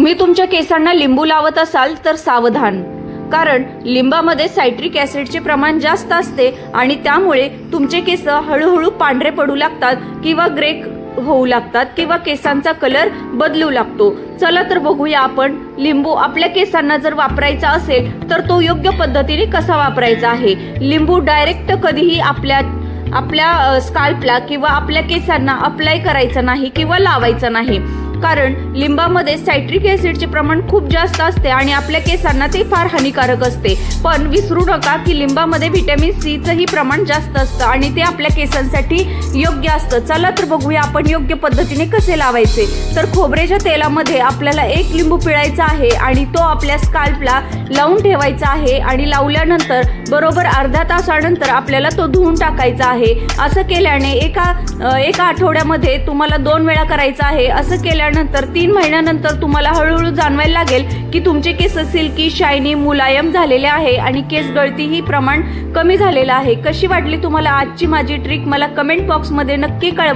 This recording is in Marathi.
तुम्ही तुमच्या केसांना लिंबू लावत असाल तर सावधान. कारण लिंबामध्ये सायट्रिक ॲसिडचे प्रमाण जास्त असते आणि त्यामुळे तुमचे केस हळूहळू पांढरे पडू लागतात किंवा ग्रे होऊ लागतात किंवा केसांचा कलर बदलू लागतो. चला तर बघूया आपण लिंबू आपल्या केसांना जर वापरायचा असेल तर तो योग्य पद्धतीने कसा वापरायचा आहे? लिंबू डायरेक्ट कधीही आपल्या आपल्या स्काल्पला किंवा आपल्या केसांना अप्लाय करायचं नाही किंवा लावायचं नाही. कारण लिंबामध्ये सायट्रिक ॲसिडचे प्रमाण खूप जास्त असते आणि आपल्या केसांना ते फार हानिकारक असते. पण विसरू नका की लिंबामध्ये व्हिटॅमिन सीचंही प्रमाण जास्त असतं आणि ते आपल्या केसांसाठी योग्य असतं. चला तर बघूया आपण योग्य पद्धतीने कसे लावायचे. तर खोबऱ्याच्या तेलामध्ये आपल्याला एक लिंबू पिळायचा आहे आणि तो आपल्या स्काल्पला लावून ठेवायचा आहे आणि लावल्यानंतर बरोबर अर्धा तासानंतर आपल्याला तो धुवून टाकायचा आहे. असं केल्याने एका एका आठवड्यामध्ये तुम्हाला दोन वेळा करायचं आहे. असं केल्यानंतर तीन महिन्यानंतर तुम्हाला हळूहळू जाणवायला लागेल की तुमचे केस सिल्की शायनी मुलायम झालेले आहे आणि केस गळतीही प्रमाण कमी झालेलं आहे. कशी वाटली तुम्हाला आजची माझी ट्रिक? मला कमेंट बॉक्समध्ये नक्की कळ